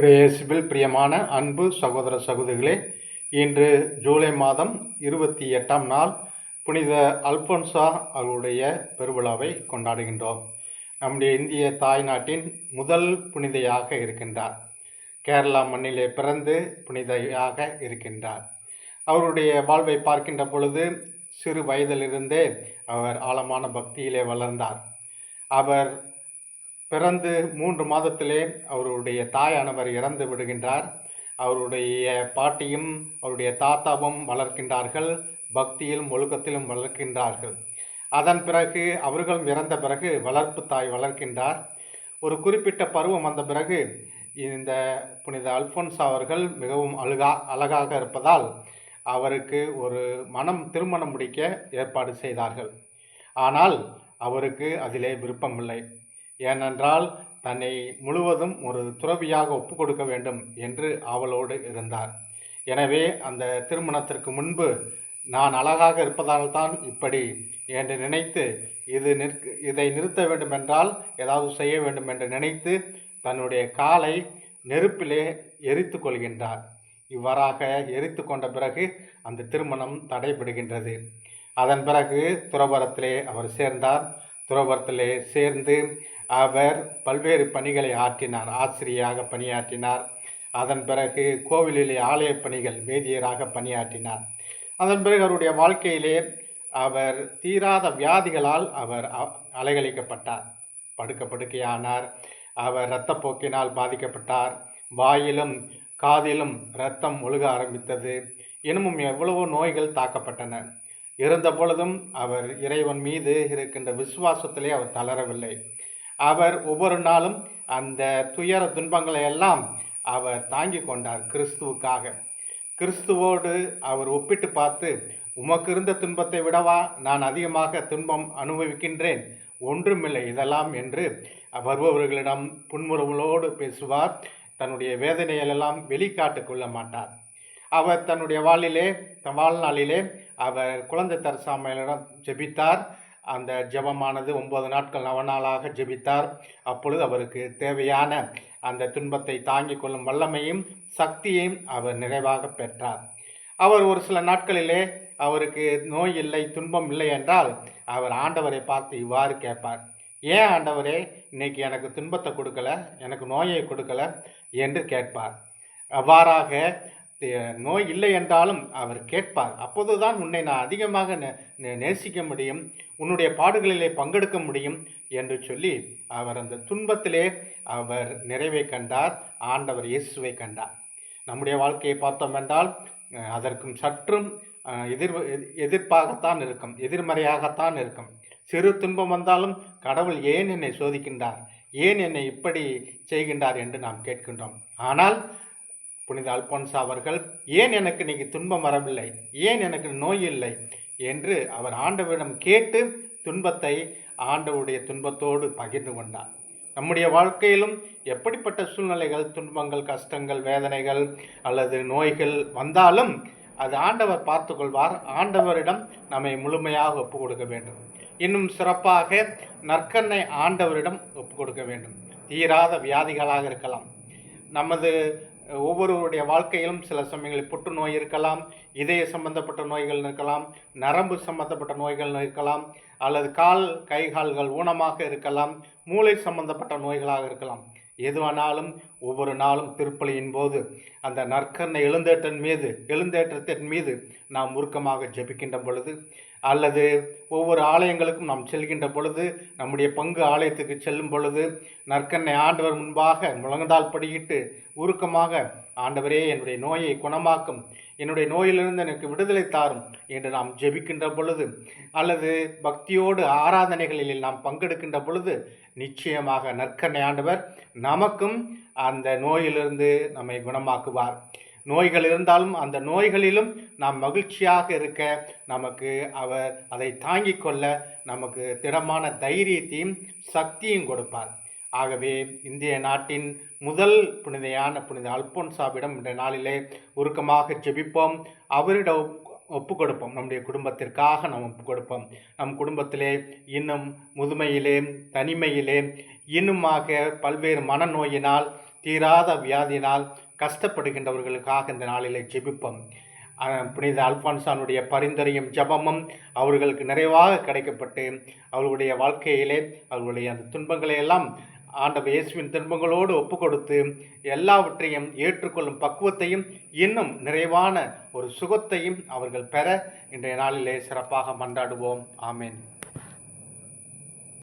கிரேசிபில் பிரியமான அன்பு சகோதர சகோதரிகளே இன்று ஜூலை மாதம் இருபத்தி எட்டாம் நாள் புனித அல்போன்சா அவருடைய பெருவிழாவை கொண்டாடுகின்றோம். நம்முடைய இந்திய தாய்நாட்டின் முதல் புனிதையாக இருக்கின்றார். கேரளா மண்ணிலே பிறந்து புனிதையாக இருக்கின்றார். அவருடைய வாழ்வை பார்க்கின்ற பொழுது சிறு வயதிலிருந்தே அவர் ஆழமான பக்தியிலே வளர்ந்தார். அவர் பிறந்து மூன்று மாதத்திலே அவருடைய தாயானவர் இறந்து விடுகின்றார். அவருடைய பாட்டியும் அவருடைய தாத்தாவும் வளர்க்கின்றார்கள் பக்தியிலும் ஒழுக்கத்திலும் வளர்க்கின்றார்கள். அதன் பிறகு அவர்களும் இறந்த பிறகு வளர்ப்பு தாய் வளர்க்கின்றார். ஒரு குறிப்பிட்ட பருவம் வந்த பிறகு இந்த புனித அல்போன்ஸ் அவர்கள் மிகவும் அழுகா அழகாக இருப்பதால் அவருக்கு ஒரு மனம் திருமணம் முடிக்க ஏற்பாடு செய்தார்கள். ஆனால் அவருக்கு அதிலே விருப்பமில்லை. ஏனென்றால் தன்னை முழுவதும் ஒரு துறவியாக ஒப்பு கொடுக்க வேண்டும் என்று ஆவலோடு இருந்தார். எனவே அந்த திருமணத்திற்கு முன்பு நான் அழகாக இருப்பதால் தான் இப்படி என்று நினைத்து இது நிற்க இதை நிறுத்த வேண்டுமென்றால் ஏதாவது செய்ய வேண்டும் என்று நினைத்து தன்னுடைய காலை நெருப்பிலே எரித்து கொள்கின்றார். இவ்வாறாக எரித்து கொண்ட பிறகு அந்த திருமணம் தடைபடுகின்றது. அதன் பிறகு துறவரத்திலே அவர் சேர்ந்தார். துறவரத்திலே சேர்ந்து அவர் பல்வேறு பணிகளை ஆற்றினார். ஆசிரியராக பணியாற்றினார். அதன் பிறகு கோவிலிலே ஆலய பணிகள் வேதியராக பணியாற்றினார். அதன் பிறகு அவருடைய வாழ்க்கையிலே அவர் தீராத வியாதிகளால் அவர் அலைகழிக்கப்பட்டார். படுக்க படுக்கையானார். அவர் இரத்தப்போக்கினால் பாதிக்கப்பட்டார். வாயிலும் காதிலும் இரத்தம் ஒழுக ஆரம்பித்தது. இன்னமும் எவ்வளவோ நோய்கள் தாக்கப்பட்டன. இருந்த பொழுதும் அவர் இறைவன் மீது இருக்கின்ற விசுவாசத்திலே அவர் தளரவில்லை. அவர் ஒவ்வொரு நாளும் அந்த துயர துன்பங்களை எல்லாம் அவர் தாங்கி கொண்டார் கிறிஸ்துவுக்காக. கிறிஸ்துவோடு அவர் ஒப்பிட்டு பார்த்து உமக்கு இருந்த துன்பத்தை விடவா? நான் அதிகமாக துன்பம் அனுபவிக்கின்றேன். ஒன்றுமில்லை இதெல்லாம் என்று வருபவர்களிடம் புன்முறுவலோடு பேசுவார். தன்னுடைய வேதனைகளெல்லாம் வெளிக்காட்டு கொள்ள மாட்டார். அவர் தன்னுடைய வாழிலே தன் வாழ்நாளிலே அவர் குழந்தை தரசாமையிடம் ஜெபித்தார். அந்த ஜெபமானது ஒன்பது நாட்கள் நவநாளாக ஜெபித்தார். அப்பொழுது அவருக்கு தேவையான அந்த துன்பத்தை தாங்கிக் கொள்ளும் வல்லமையும் சக்தியையும் அவர் நிறைவாக பெற்றார். அவர் ஒரு சில நாட்களிலே அவருக்கு நோய் இல்லை துன்பம் இல்லை என்றால் அவர் ஆண்டவரை பார்த்து இவ்வாறு கேட்பார். ஏன் ஆண்டவரே இன்னைக்கு எனக்கு துன்பத்தை கொடுக்கல எனக்கு நோயை கொடுக்கல? என்று கேட்பார். அவ்வாறாக நோய் இல்லை என்றாலும் அவர் கேட்பார். அப்போதுதான் உன்னை நான் அதிகமாக நே- நே- நேசிக்க முடியும் உன்னுடைய பாடுகளிலே பங்கெடுக்க முடியும் என்று சொல்லி அவர் அந்த துன்பத்திலே அவர் நிறைவை கண்டார் ஆண்டவர் இயேசுவை கண்டார். நம்முடைய வாழ்க்கையை பார்த்தோம் என்றால் அதற்கும் சற்றும் எதிர்- எதிர்ப்பாகத்தான் இருக்கும் எதிர்மறையாகத்தான் இருக்கும். சிறு துன்பம் வந்தாலும் கடவுள் ஏன் என்னை சோதிக்கின்றார்? ஏன் என்னை இப்படி செய்கின்றார் என்று நாம் கேட்கின்றோம். ஆனால் புனித அல்போன்சா அவர்கள் ஏன் எனக்கு இன்னைக்கு துன்பம் வரவில்லை? ஏன் எனக்கு நோய் இல்லை? என்று அவர் ஆண்டவரிடம் கேட்டு துன்பத்தை ஆண்டவருடைய துன்பத்தோடு பகிர்ந்து கொண்டார். நம்முடைய வாழ்க்கையிலும் எப்படிப்பட்ட சூழ்நிலைகள் துன்பங்கள் கஷ்டங்கள் வேதனைகள் அல்லது நோய்கள் வந்தாலும் அது ஆண்டவர் பார்த்து கொள்வார். ஆண்டவரிடம் நம்மை முழுமையாக ஒப்பு கொடுக்க வேண்டும். இன்னும் சிறப்பாக நற்கண்ணை ஆண்டவரிடம் ஒப்பு கொடுக்க வேண்டும். தீராத வியாதிகளாக இருக்கலாம். நமது ஒவ்வொருவருடைய வாழ்க்கையிலும் சில சமயங்களில் புற்றுநோய் இருக்கலாம் இதய சம்பந்தப்பட்ட நோய்கள் இருக்கலாம் நரம்பு சம்பந்தப்பட்ட நோய்கள் இருக்கலாம் அல்லது கால் கை கால்கள் ஊனமாக இருக்கலாம் மூளை சம்பந்தப்பட்ட நோய்களாக இருக்கலாம். எதுவானாலும் ஒவ்வொரு நாளும் திருப்பலியின் போது அந்த நற்கரணை எழுந்தேற்றன் மீது எழுந்தேற்றத்தின் மீது நாம் உருக்கமாக ஜெபிக்கின்ற பொழுது அல்லது ஒவ்வொரு ஆலயங்களுக்கும் நாம் செல்கின்ற பொழுது நம்முடைய பங்கு ஆலயத்துக்கு செல்லும் பொழுது நற்கண்ணை ஆண்டவர் முன்பாக முழங்கதால் படியிட்டு உருக்கமாக ஆண்டவரே என்னுடைய நோயை குணமாக்கும். என்னுடைய நோயிலிருந்து எனக்கு விடுதலை தாரும் என்று நாம் ஜெபிக்கின்ற பொழுது அல்லது பக்தியோடு ஆராதனைகளில் நாம் பங்கெடுக்கின்ற பொழுது நிச்சயமாக நற்கண்ணை ஆண்டவர் நமக்கும் அந்த நோயிலிருந்து நம்மை குணமாக்குவார். நோய்கள் இருந்தாலும் அந்த நோய்களிலும் நாம் மகிழ்ச்சியாக இருக்க நமக்கு அவர் அதை தாங்கிக் கொள்ள நமக்கு திடமான தைரியத்தையும் சக்தியும் கொடுப்பார். ஆகவே இந்திய நாட்டின் முதல் புனிதையான புனித அல்போன்சாவிடம் இந்த நாளிலே உருக்கமாக ஜெபிப்போம். அவரிடம் ஒப்பு கொடுப்போம் நம்முடைய குடும்பத்திற்காக நாம் ஒப்பு கொடுப்போம் நம் குடும்பத்திலே இன்னும் முதுமையிலே தனிமையிலே இன்னுமாக பல்வேறு மனநோயினால் தீராத வியாதியினால் கஷ்டப்படுகின்றவர்களுக்காக இந்த நாளிலே ஜெபிப்போம். புனித அல்பான்சானுடைய பரிந்துரையும் ஜெபமும் அவர்களுக்கு நிறைவாக கிடைக்கப்பட்டு அவர்களுடைய வாழ்க்கையிலே அவர்களுடைய அந்த துன்பங்களை எல்லாம் ஆண்டவர் இயேசுவின் துன்பங்களோடு ஒப்பு கொடுத்து எல்லாவற்றையும் ஏற்றுக்கொள்ளும் பக்குவத்தையும் இன்னும் நிறைவான ஒரு சுகத்தையும் அவர்கள் பெற இன்றைய நாளிலே சிறப்பாக மன்றாடுவோம். ஆமேன்.